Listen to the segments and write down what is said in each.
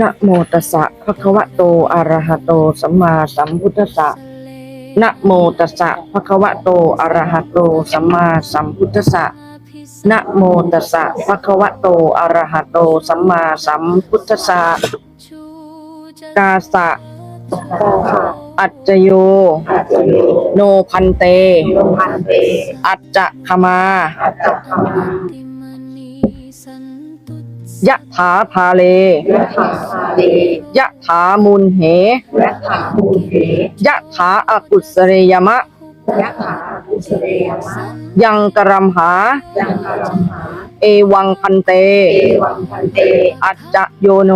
นะโมตัสสะภะคะวะโตอะระหะโต สัมมาสัมพุทธัสสะนะโมตัสสะภะคะวะโตอะระหะโต สัมมาสัมพุทธัสสะนะโมตัสสะภะคะวะโตอะระหะโต สัมมาสัมพุทธัสสะกาสะอัจจโยอาจจะโยโนพันเตโยพันเต อัจจะขมาอาจจะขมา ยะถาภาเลยะถาสาเลยะถามุนเหยะถาภูเขยะถาอากุสเรยมะยะถาอุสเรยมะยังกรัมหา ยังกรัมหา เอวังพันเต เอวังพันเต อัจจะโยโน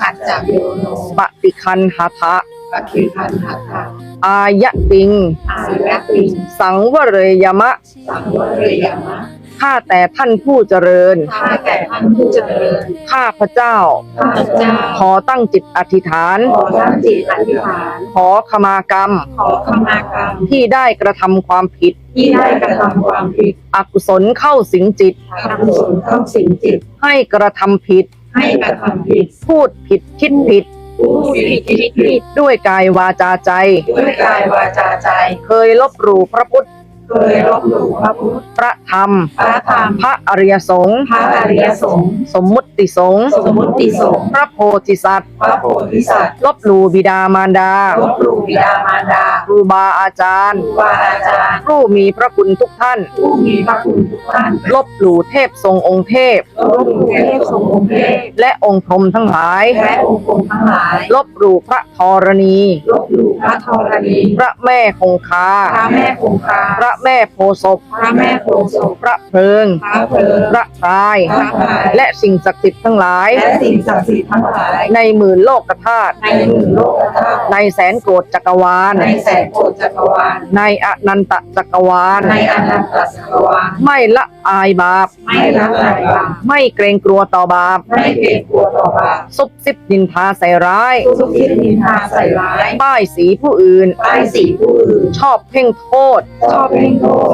ขัจจะโยโนปฏิคันหาทะปฏิคันหัตถะอายะปิง อายะติง สังวเรยมะ สังวเรยมะ ข้าแต่ท่านผู้เจริญ ข้าแต่ท่านผู้เจริญ ข้าพระเจ้า ข้าพเจ้า ขอตั้งจิตอธิษฐาน ขอตั้งจิตอธิษฐาน ขอขมากรรม ขอขมากรรม ที่ได้กระทำความผิด ที่ได้กระทำความผิด อกุศลเข้าสิงจิตทำกุศลเข้าสิงจิต ให้กระทำผิด ให้กระทำผิด พูดผิดคิดผิดผู้ผิดคิดผิดด้วยกายวาจาใจ ด้วยกายวาจาใจ เคยลบหลู่พระพุทธ เคยลบหลู่พระพุทธ พระธรรม พระธรรม พระอริยสงฆ์ พระอริยสงฆ์ สมมุติสงฆ์ สมมุติสงฆ์ พระโพธิสัตว์ พระโพธิสัตว์ ลบหลู่บิดามารดา ลบหลู่บิดามารดา ครูบาอาจารย์ ครูบาอาจารย์ ผู้มีพระคุณทุกท่าน ผู้มีพระคุณทุกท่าน ลบหลู่เทพทรงองค์เทพ ลบหลู่เทพทรงองค์เทพ และองค์พรหมทั้งหลาย และองค์พรหมทั้งหลาย ลบหลู่พระธรณี ลบหลู่พระธรณี พระแม่คงคา พระแม่คงคา พระแม่โพธิ์ศพพระแม่โพธิ์ศพพระเพลิงพระเพลิงพระพราย พระพราย และสิ่งศักดิ์สิทธิ์ทั้งหลาย และสิ่งศักดิ์สิทธิ์ทั้งหลาย ในหมื่นโลกธาตุในหมื่นโลกธาตุในแสนโกฏจักรวาล ในแสนโกฏจักรวาล ในอนันตจักรวาล ในอนันตจักรวาล ไม่ละอายบาป ไม่ละลายบาป ไม่เกรงกลัวต่อบาป ไม่เกรงกลัวต่อบาป ซุบซิบนินทาใส่ร้ายทุกทิศนินทาใส่ร้าย ป้ายสีผู้อื่น ป้ายสีผู้อื่น ชอบเพ่งโทษ ชอบเพ่งโทษ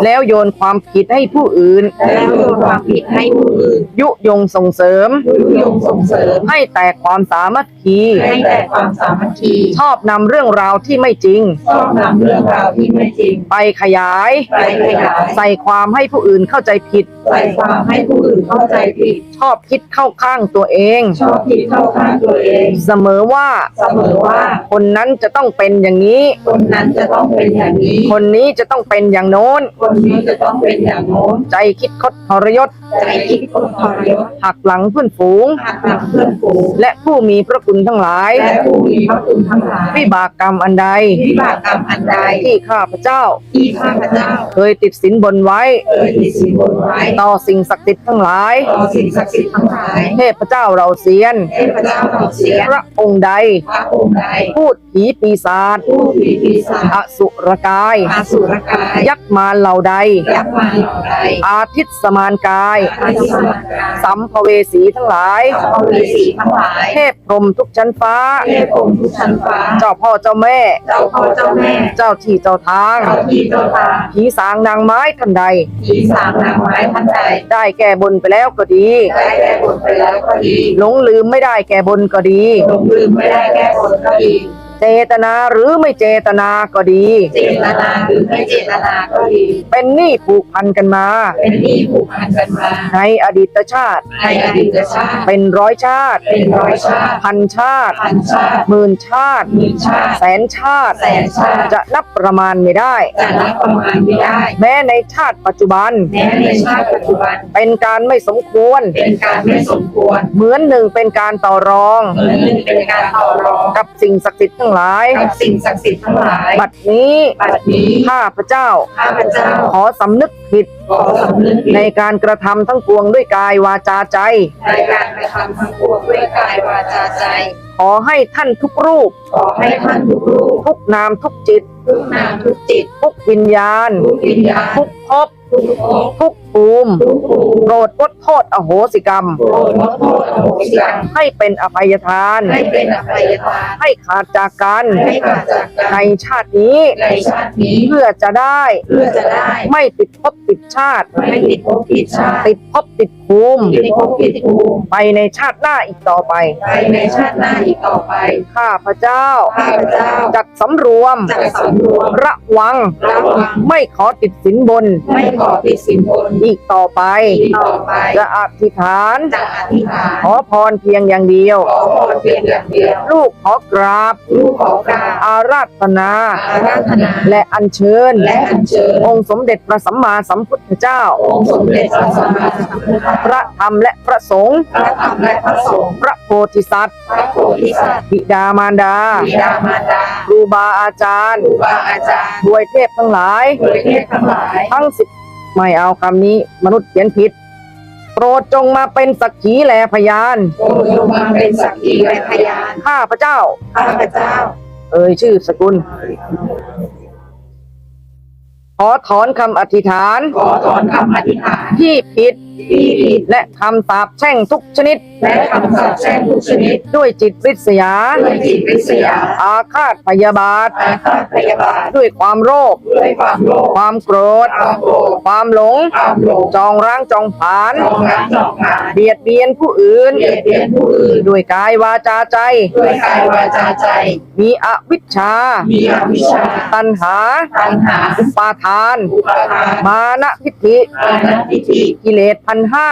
แล้วโยนความผิดให้ผู้อื่น แล้วโยนความผิดให้ผู้อื่น ยุยงส่งเสริม ยุยงส่งเสริม ให้แตกความสามัคคี ให้แต่ความสามัคคี ชอบนำเรื่องราวที่ไม่จริง ชอบนำเรื่องราวที่ไม่จริง ไปขยาย ไปขยาย ใส่ความให้ผู้อื่นเข้าใจผิด ใส่ความให้ผู้อื่นเข้าใจผิด ชอบคิดเข้าข้างตัวเอง ชอบคิดเข้าข้างตัวเอง เสมอว่า เสมอว่า คนนั้นจะต้องเป็นอย่างนี้ คนนั้นจะต้องเป็นอย่างนี้ คนนี้จะต้องเป็นอย่างโน้น คนนี้จะต้องเป็นอย่างโน้น ใจคิดคดทรยศ ใจคิดคนทรยศหักหลังเพื่อนฝูง หักหลังเพื่อนฝูงและผู้มีพระคุณทั้งหลาย และผู้มีพระคุณทั้งหลายวิบากกรรมอันใด วิบากกรรมอันใดที่ข้าพเจ้า ที่ข้าพเจ้าเคยติดสินบนไว้ เคยมีสินบนไว้ ต่อสิ่งศักดิ์สิทธิ์ทั้งหลาย ต่อสิ่งศักดิ์สิทธิ์ทั้งหลายเทพเจ้าเราเสียน เทพเจ้าเราเสียพระองค์ใด พระองค์ใดพูดผีปีศาจผู้ผีปีศาจอสุรกายอาสุรกายยักษ์มารเหล่าใด ยักษ์มาเหล่าใดอาทิตย์สมานกาย อาทิสมานกายสัมภเวสีทั้งหลาย สัมภเวสีทั้งหลายเทพพรหมทุกชั้นฟ้า เทพองค์ทุกชั้นฟ้า เจ้าพ่อเจ้าแม่ เจ้าพ่อเจ้าแม่เจ้าที่เจ้าทาง เจ้าที่เจ้าทางผีสางนางไม้ท่านใด ผีสามนางไม้ท่านใดได้แก่บนไปแล้วก็ดี ได้แก้บนไปแล้วก็ดีหลงลืมไม่ได้แก่บนก็ดี หลงลืมไม่ได้แก้บนก็ดี เจตนาหรือไม่เจตนาก็ดี เจตนาหรือไม่เจตนาก็ดี เป็นหนี้ผูกพันกันมา เป็นหนี้ผูกพันกันมา ในอดีตชาติ ในอดีตชาติ เป็นร้อยชาติ เป็นร้อยชาติ พันชาติ พันชาติ หมื่นชาติ หมื่นชาติ แสนชาติ แสนชาติ จะนับประมาณไม่ได้ จะนับประมาณไม่ได้ แม้ในชาติปัจจุบัน แม้ในชาติปัจจุบัน เป็นการไม่สมควร เป็นการไม่สมควร เหมือนหนึ่งเป็นการต่อรอง เหมือนหนึ่งเป็นการต่อรอง กับสิ่งศักดิ์สิทธิ์ทั้งหลาย กับสิ่งศักดิ์สิทธิ์ทั้งหลาย บัดนี้บัดนี้ข้าพระเจ้า ข้าพเจ้า ขอสำนึกผิด ขอสำนึกผิด ในการกระทำทั้งปวงด้วยกายวาจาใจ ในการกระทำทั้งปวงด้วยกายวาจาใจ ขอให้ท่านทุกรูป ขอให้ท่านทุกรูปทุกนามทุกจิต ทุกนามทุกจิต ทุกวิญญาณ ทุกวิญญาณ ทุกภพทุกภพ ทุกภูมิทุกภูมิโปรดลดโทษอโหสิกรรม โปรดลดโทษอโหสิกรรม ให้เป็นอภัยทาน ให้เป็นอภัยทาน ให้ขาดจากกันให้ขาดจากกันในชาตินี้ ในชาตินี้ เพื่อจะได้ เพื่อจะได้ ไม่ติดภพติดชาติ ไม่ติดภพติดชาติ ติดภพติดภูมิ ติดภพติดภูมิ ไปในชาติหน้าอีกต่อไป ไปในชาติหน้าอีกต่อไป ข้าพระเจ้า ข้าพเจ้าจักสำรวมจะสำรวม ระวัง ระวัง ไม่ขอติดสินบน ไม่ขอติดสินบนอีกต่อไปอีกต่อไปจะอธิษฐานจะอธิษฐานขอพรเพียงอย่างเดียว ขอพรเพียงอย่างเดียว ลูกขอกราบ ลูกขอกราบ อาราธนา อาราธนา และอัญเชิญ และอัญเชิญ องค์สมเด็จพระสัมมาสัมพุทธเจ้า องค์สมเด็จพระสัมมาสัมพุทธพเจ้าระธรรมและพระสงฆ์ พระธรรมและพระสงฆ์ พระโพธิสัตว์ พระโพธิสัตว์ บิดามารดา บิดามารดา ครูบาอาจารย์ ครูบาอาจารย์ดวยเทพทั้งหลายโดยเทพทั้งหลาย ทั้งสิบ ไม่เอาคำนี้มนุษย์เขียนผิด โปรดจงมาเป็นสักขีแลพยานโปรดลงมาเป็นสักขีและพยานข้าพระเจ้า ข้าพเจ้า เอ่ยชื่อสกุล ขอถอนคำอธิษฐาน ขอถอนคำอธิษฐานที่ผิด ที่ผิดและคำสาปแช่งทุกชนิด และคำสาปแช่งทุกชนิด ด้วยจิตริษยา ด้วยจิตวิทยา อาฆาตพยาบาท อาฆาตพยาบาท ด้วยความโลภ ด้วยความโลภ ความโกรธ ความโกรธ ความหลง ความหลง จองร้างจองผลาน จองรักจองผลาน เบียดเบียนผู้อื่น เบียดเบียนผู้อื่น ด้วยกายวาจาใจ ด้วยกายวาจาใจ มีอวิชชา มีอวิชชา ตัณหา ตัณหา อุปาทาน อุปาทาน มานะทิฏฐิอานัตติทิกิเลสพันห้ากิเลสตัณหา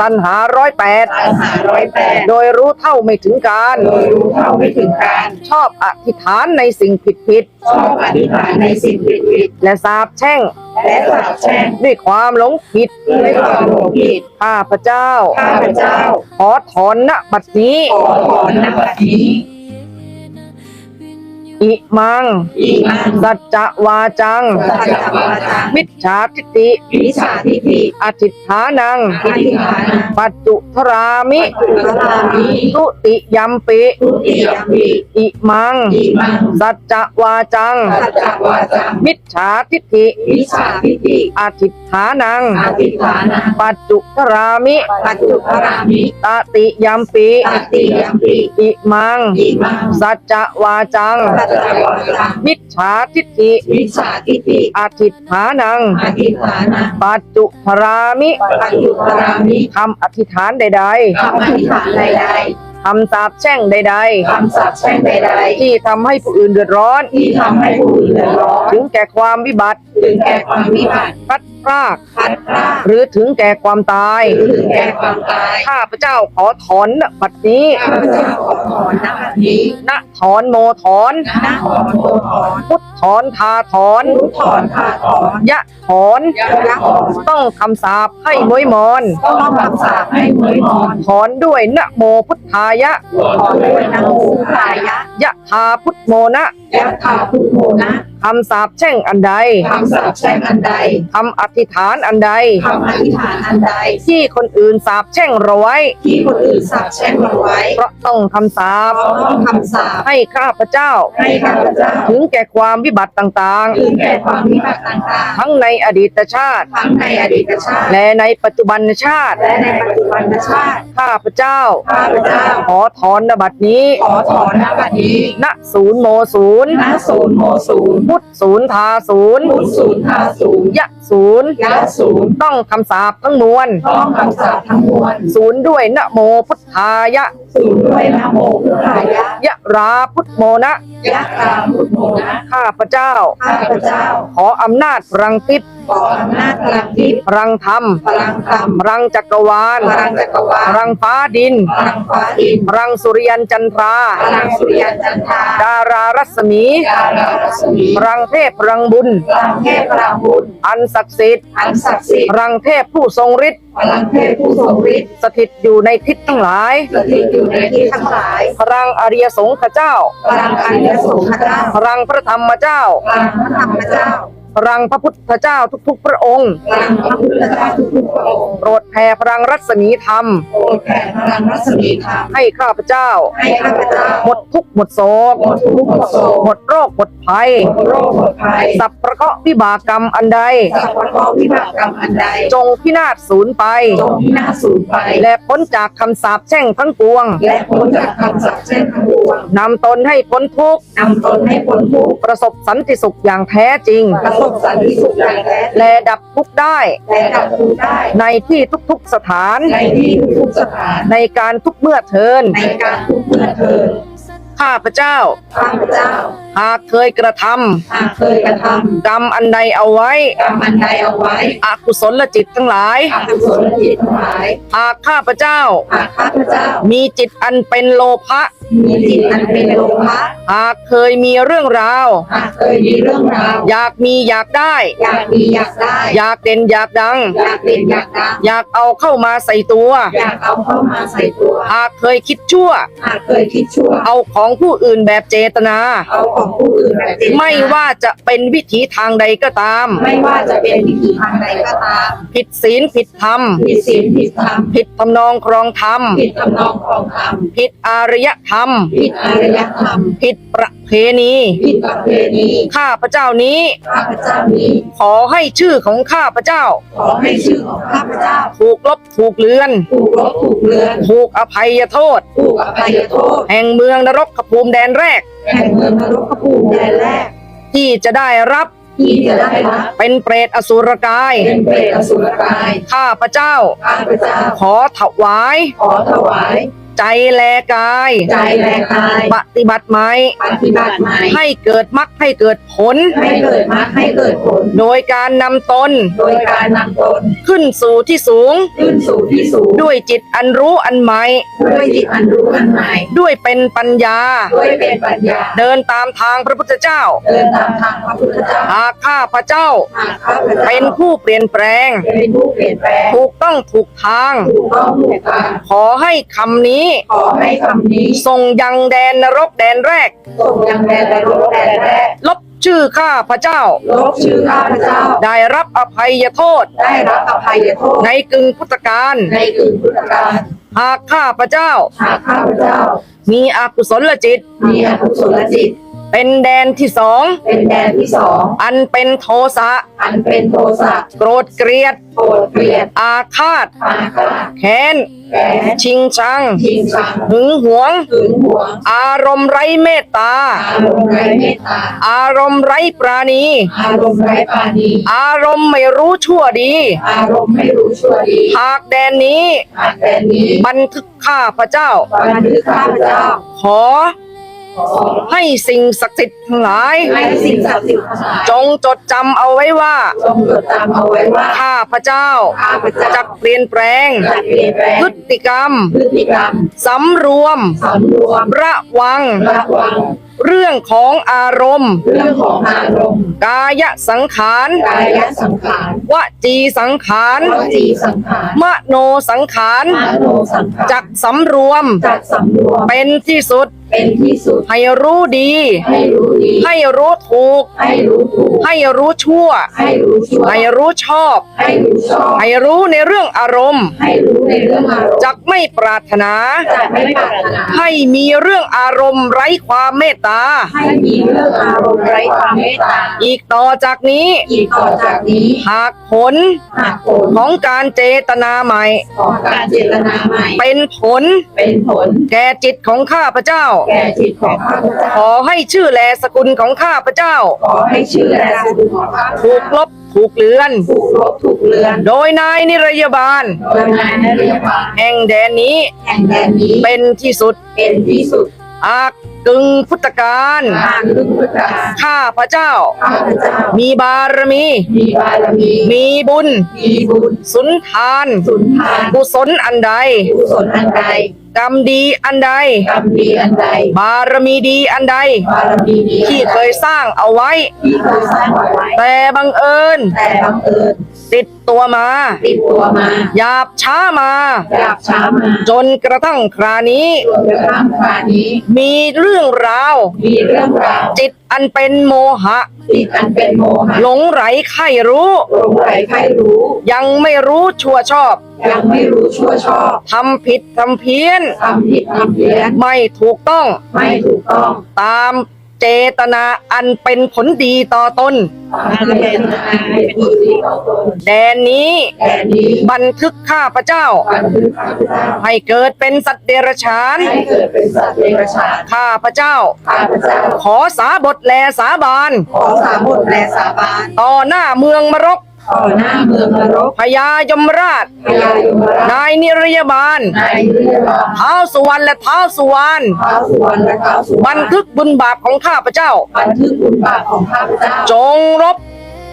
ตัณหาร้อยแปดตัณหาร้อยแปดโดยรู้เท่าไม่ถึงการโดยรู้เท่าไม่ถึงการชอบอธิษฐานในสิ่งผิดผิดชอบอธิษฐานในสิ่งผิดผิดๆและสาบแช่งและสาปแช่งด้วยความหลงผิดด้วยความหลงผิดข้าพระเจ้าข้าพเจ้าขอถอนณบัดนี้ขอถอนนบัดนี้ อิมังอีมัง สัจจวาจัง สัจจวาจามิจฉาทิฏฐิวิชาทิฏฐิ อธิษฐานัง อธิษฐานะปัจจุทรามิปุถรามิทุติยัมปิทุติยมปิอิมังอีมัง สัจจวาจัง สัจจวาจามิจฉาทิฏฐิวิชาทิฏฐิ อธิษฐานัง อธิษฐานะปัจจุทรามิ ปัจจุพรามิตติยัมปิตติยมปิอิมังอีมัง สัจจวาจังสัจจวาจามิจฉาทิฏฐิวิชาทิฏฐิอธิษฐานังอธิษฐานะปัจจุทรามิปัจจุพรามิคำอธิษฐานใดคำอธิษฐานใดๆคำสาปแช่งใดๆคำสาปแช่งใดๆ ที่ทำให้ผู้อื่นเดือดร้อนๆที่ทำให้ผู้อื่นเดือดร้อน ถึงแก่ความวิบัติ ถึงแก่ความวิบัติ พลัดพรากพัดพราก หรือถึงแก่ความตายหรือถึงแก่ความตายข้าพระเจ้าขอถอนณบัดนี้ข้าพเจ้าขอถอนนบัดนี้ณถอนโมถอนนะถอนโมถอน พุทธถอนทาถอนรู้ถอนพาถอนยะถอนยะถอนต้องคำสาปให้มวยมอน ต้องคำสาปให้มวยมอน ถอนด้วยนะโมพุทธายะถอนด้วยนะโมพายะยะทาพุทโมนะยะถาพุทโมนะคำสาปแช่งอันใดคำสาปแช่งอันใดคำอธิษฐานอันใดคำอธิษฐานอันใด ที่คนอื่นสาปแช่งเราไว้ ที่คนอื่นสาปแช่งเราไว้ เพราะต้องคำสาปเพราะต้องคำสาปให้ข้าพเจ้า ให้ข้าพเจ้า ถึงแก่ความวิบัติต่างถึงแก่ความวิบัติต่างๆ ทั้งในอดีตชาติๆทั้งในอดีตชาติ และในปัจจุบันชาติ และในปัจจุบันชาติ ข้าพเจ้า ข้าพเจ้า ขอถอนนบัดนี้ ขอถอนนบัดนี้ ณ ศูนย์โมศูนย์ ณ ศูนย์โมศูนย์ พุทธศูนย์ทาศูนย์ พุทธศูนย์ทาศูนย์ ยะศูนย์ยะศูนย์ต้องคำสาปทั้งมวลต้องคำสาปทั้งมวลศูนย์ด้วยนะโมพุทธายะศูนย์ด้วยนะโมพุทธายะยะราพุทโมนะยะตาพุทโมนะข้าพเจ้า ข้าพเจ้า ขออำนาจพลังทิพย์ขออำนาจพลังทิพย์พลังธรรมพลังธรรมพลังจักรวาลพลังจักรวาพลลังฟ้าดินพลังฟ้าดินพลังสุริยันจันทราพลังสุริยันจันทราดารารัศมีดารารัศมีพลังเทพพลังบุญพลังเทพพลังบุญ อันศักดิ์สิทธิ์อันศักดิ์สิทพธิ์ลังเทพผู้ทรงฤทธิ์ พลังเทพผู้ทรงฤทธิ์สถิตอยู่ในทิศทั้งหลาย สถิตอยู่ในที่ทั้งหลาย พลังอริยสงฆ์เจ้า พลังอริยสงฆ์เจ้า พลังพระธรรมเจ้า พลังพระธรรมเจ้าพพลังพ ระพุทธเจ้าทุกๆพระองค์พลังพระพุทธเจ้าทุกๆ พระองค์ โปรดแผ่พลังรัศมีธรรม โปรดแผ่พลังรัศมีธรรม ให้ข้าพเจ้า ให้ข้าพเจ้า หมดทุกข์หมดโศก หมดทุกข์หมดโศก หมดโรคหมดภัย หมดโรคหมดภัย สัพพะเคราะห์วิบากกรรมอันใด สัพพะเคราะห์วิบากกรรมอันใด จงพินาศสูญไป จงพินาศสูญไป และพ้นจากคำสาปแช่งทั้งปวง และพ้นจากคำสาปแช่งทั้งปวงนำตนให้พ้นทุกข์ นำตนให้พ้นทุกข์ ประสบสันติสุขอย่างแท้จริงประสบสันติสุขอย่างแท้จริงและดับทุกข์ได้ และดับทุกข์ได้ ในที่ทุกๆสถาน ในที่ทุกๆสถาน ในการทุกเมื่อเทิน ในการทุกเมื่อเทินข้าพเจ้า ข้าพเจ้า หากเคยกระทหากเคยกระทำกรรมอันใดเอาไว้ำกรรมอันใดเอาไว้ อกุศลจิตทั้งหลาย อกุศลจิตทั้งหลาย หากข้าพเจ้า หากข้าพเจ้า มีจิตอันเป็นโลภะ มีจิตอันเป็นโลภะหากเคยมีเรื่องราว หากเคยมีเรื่องราว อยากมีอยากได้ อยากมีอยากได้ อยากเด่นอยากดัง อยากเด่นอยากดัง อยากเอาเข้ามาใส่ตัว อยากเอาเข้ามาใส่ตัว หากเคยคิดชั่ว หากเคยคิดชั่ว เอาของผู้อื่นแบบเจตนา เอาของผู้อื่นแบบเจตนา ไม่ว่าจะเป็นวิถีทางใดก็ตาม ไม่ว่าจะเป็นวิธีทางใดก็ตาม ผิดศีลผิดธรรม ผิดศีลผิดธรรม ผิดทำนองครองธรรม ผิดทำนองครองธรรม ผิดอารยธรรมผิดอารยธรรม ผิดประเพณี ผิดประเพณี ข้าพเจ้านี้ ข้าพเจ้านี้ ขอให้ชื่อของข้าพเจ้า ขอให้ชื่อของข้าพเจ้า ถูกลบถูกเลือน ถูกลบถูกเลือน ถูกอภัยโทษ ถูกอภัยโทษ แห่งเมืองนรกขภูมิแดนแรก แห่งเมืองนรกภูมิแดนแรก ที่จะได้รับที่จะได้รับเป็นเปรตอสุรกาย เป็นเปรตอสุรกาย ข้าพเจ้า ข้าพเจ้า ขอถวาย ขอถวาย ใจแลกาย ใจแรงกายปฏิบัติไหมปฏิบัติใหม่ให้เกิดมรรคให้เกิดผล ให้เกิดมรรคให้เกิดผล โดยการนำตน โดยการนำตน ขึ้นสู่ที่สูง ขึ้นสู่ที่สูง ด้วยจิตอันรู้อันใหม่ด้วยจิตอันรู้อันใหม่ด้วยเป็นปัญญา ด้วยเป็นปัญญา เดินตามทางพระพุทธเจ้า เดินตามทางพระพุทธเจ้าหากข้าพระเจ้าหากข้าพเจ้าเป็นผู้เปลี่ยนแปลง เป็นผู้เปลี่ยนแปลง ถูกต้องถูกทาง ถูกต้องถูกทาง ขอให้คำนี้ขอให้คำนี้ส่งยังแดนนรกแดนแรกส่งยังแดนนรกแดนแรก ลบชื่อข้าพระเจ้า ลบชื่อข้าพเจ้า ได้รับอภัยโทษ ได้รับอภัยโทษ ในกึ่งพุทธกาลในกึ่งพุทธกาลหากข้าพระเจ้า หากข้าพเจ้า มีอกุศลจิต มีอกุศลจิต เป็นแดนที่สองเป็นแดนที่สองอันเป็นโทสะอันเป็นโทสะโกรธเกลียดโกรธเกลียด อาฆาตอาฆาตแค้นแก่ชิงชังชิงชังหึงหวงหึงหวง อารมณ์ไร้เมตตา อารมณ์ไร้เมตตา อารมณ์ไร้ปราณี อารมณ์ไร้ปราณี อารมณ์ไม่รู้ชั่วดี อารมณ์ไม่รู้ชั่วดีหากแดนนี้หากแดนนี้ บันทึกข้าพระเจ้า บันทึกข้าพเจ้า ขอขอ ให้สิ่งศักดิ์สิทธิ์ทั้งหลาย ให้สิ่งศักดิ์สิทธิ์ทั้งหลายจงจดจำเอาไว้ว่า จงจดจำเอาไว้ว่าข้าพระเจ้าข้าพเจ้าจะเปลี่ยนแปลงจะเปลี่ยนแปลงพฤติกรรมพฤติกรรมสำรวมสำรวมระวังระวังเรื่องของอารมณ์ เรื่องของอารมณ์ กายสังขารกายสังขารวจีสังขารวจีสังขารมโนสังขารมโนสังขารจักสำรวมจักสำรวม เป็นที่สุด เป็นที่สุด ให้รู้ดี ให้รู้ดี ให้รู้ถูก ให้รู้ถูก ให้รู้ชั่ว ให้รู้ชั่ว ให้รู้ชอบ ให้รู้ชอบ ให้รู้ในเรื่องอารมณ์ ให้รู้ในเรื่องอารมณ์ จักไม่ปรารถนาจะไม่ปรารถนา ให้มีเรื่องอารมณ์ไร้ความเมตตา ให้มีเรื่องอารมณ์ไร้ความเมตตา อีกต่อจากนี้ อีกต่อจากนี้ หากผล หากผลของการเจตนาใหม่ ของการเจตนาใหม่ เป็นผล เป็นผล แก่จิตของข้าพเจ้าแก่จิตของข้าพเจ้า ขอให้ชื่อแลสกุลของข้าพเจ้า ขอให้ชื่อและสกุลของข้าพถูเจ้ากลบถูกเลือน ถูกลบถูกเลือนโดยนายนิรยบาล โดยนายนเรียบาลแห่งแดนนี้แห่งแดนนี้เป็นที่สุดเป็นที่สุดอากกึงพุทธการทางลึกพุทธาข้าพเจ้า ข้าพเจ้ามีบารมี มีบารมีมีบุญ มีบุญสุนทาน สุนทานกุศลอันใด กุศลอันใด กรรมดีอันใด กรรมดีอันใด บารมีดีอันใด บารมีดีอันใดที่เคยสร้างเอาไว้ ที่เคยสร้างเอาไว้ แต่บังเอิญ แต่บังเอิญติดตัวมา ติดตัวมา หยาบช้ามา หยาบช้ามา จนกระทั่งครานี้จนกระทั่งคราวนี้ มีเรื่องราว มีเรื่องราวจิตอันเป็นโมหะ จิตอันเป็นโมหะหลงไหลใครรู้ หลงไหลใครรู้ ยังไม่รู้ชั่วชอบยังไม่รู้ชั่วชอบทำผิดทำเพี้ยนทำผิดทำเพี้ยน ไม่ถูกต้อง ไม่ถูกต้อง ตาม เจตนาอันเป็นผลดีต่อตนอันเป็นอันเป็นบุตรีต่อตนแดนนี้แต่นี้บันทึกข้าพเจ้าบันทึกข้าพเจ้า ให้เกิดเป็นสัตว์เดรัจฉานให้เกิดเป็นสัตว์เดรัจฉานข้าพเจ้าข้าพเจ้า ขอสาบทแลสาบานขอสาบทและสาบานต่อหน้าเมืองมรก ต่อหน้าเมืองนรกพญายมราช พญายมราชนายนิรยาบาลนายเรือบาลท้าวสุวรรณและท้าวสุวรรณท้าวสุวรรณและท้าวสุวรรณบันทึกบุญบาปของข้าพเจ้า บันทึกบุญบาปของข้าพเจ้า จงรบ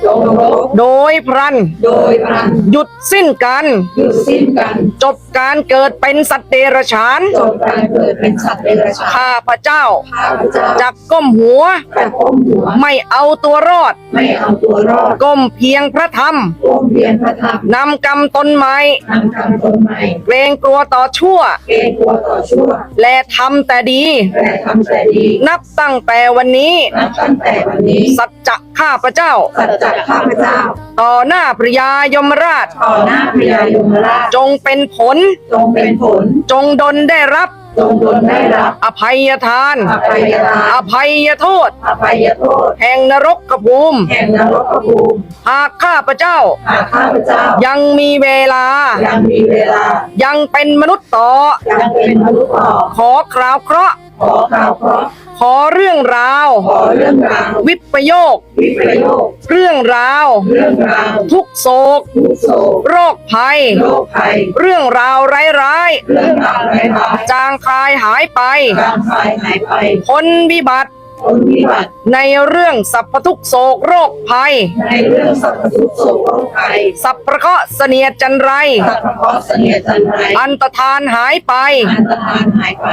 จงรบโดยพลัน โดยพลันหยุดสิ้นกัน หยุดสิ้นกัน จบการเกิดเป็นสัตว์เดรัจฉาน จบการเกิดเป็นสัตว์เดรัจฉาน ข้าพเจ้า ข้าพเจ้าจักก้มหัวจะก้มหัว ไม่เอาตัวรอด ไม่เอาตัวรอด ก้มเพียงพระธรรม ก้มเพียรพระธรรม นำกรรมตนใหม่นำคำตนใหม่ เกรงกลัวต่อชั่ว เกรงกลัวต่อชั่ว และทำแต่ดีแต่ทำแต่ดี นับตั้งแต่วันนี้ นับตั้งแต่วันนี้ สัจจะข้าพเจ้า สัจจะข้าพเจ้า ต่อหน้าพระยายมราช ต่อหน้าพญายมราชจงเป็นผล จงเป็นผล จงดลได้รับ จงดลได้รับ อภัยทาน อภัยทาน อภัยโทษ อภัยโทษ แห่งนรกกภูมิแห่งนรกภูมิหากข้าพเจ้า หากข้าพเจ้า ยังมีเวลา ยังมีเวลา ยังเป็นมนุษย์ต่อ ยังเป็นมนุษย์ต่อ ขอคราวเคราะห์ขอข่าวเคราะห์ ขอเรื่องราว ขอเรื่องราววิปโยค วิปโยคเรื่องราว เรื่องราวทุกโศก ทุกโศกโรคภัย โรคภัย เรื่องราวร้ายเรื่องราวร้ายๆจางคลายหายไปๆร่างกายหายไป พ้นวิบัติ คนวิบัติในเรื่องสัพพทุกโศกโรคภัย ในเรื่องสัพพทุกโศกโรคภัยสัพพะเคราะห์เสนียดจันไร สัพพะเคราะห์เสนียดจันไรอันตรธานหายไป อันตรธานหายไป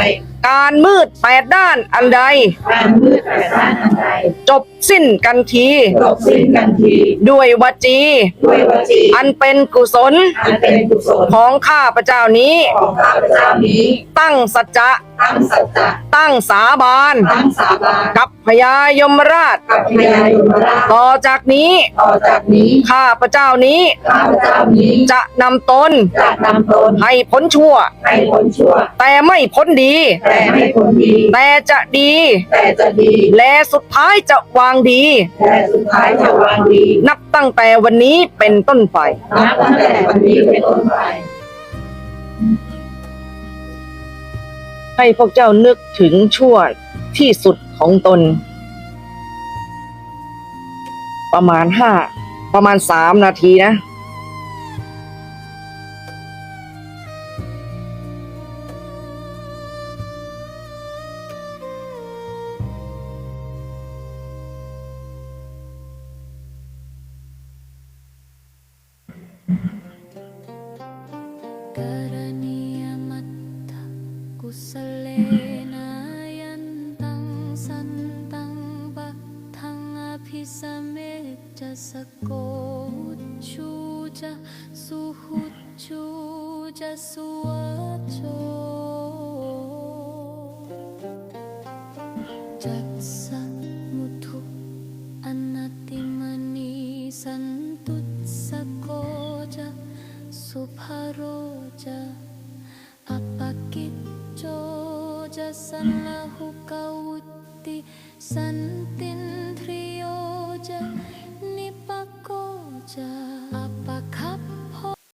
การมืดแปดด้านอันใด การมืดแต่ด้านอันใดจบสิ้นกันที จบสิ้นกันที ด้วยวจี ด้วยวจี อันเป็นกุศล อันเป็นกุศล ของข้าพเจ้านี้ ของข้าพเจ้านี้ ตั้งสัจจะ ตั้งสัจจะตั้งสาบานตั้งสาบานกับพญายมราช กับพญายมราชต่อจากนี้ต่อจากนี้ข้าพเจ้านี้ข้าพเจ้านี้จะนำตนจะนำตนให้พ้นชั่ว ให้พ้นชั่ว แต่ไม่พ้นดี แต่ไม่พ้นดี แต่จะดี แต่จะดี และสุดท้ายจะวางดีแต่สุดท้ายจะวางดี นับตั้งแต่วันนี้เป็นต้นไปนับตั้งแต่วันนี้เป็นต้นไป ให้พวกเจ้านึกถึงชั่วที่สุดของตน ประมาณห้าประมาณสามนาทีนะ samecha sakochu cha suhuchu cha suacho jatsa mutu anati mani santut sakoja suparoja apakit choja sanahu santin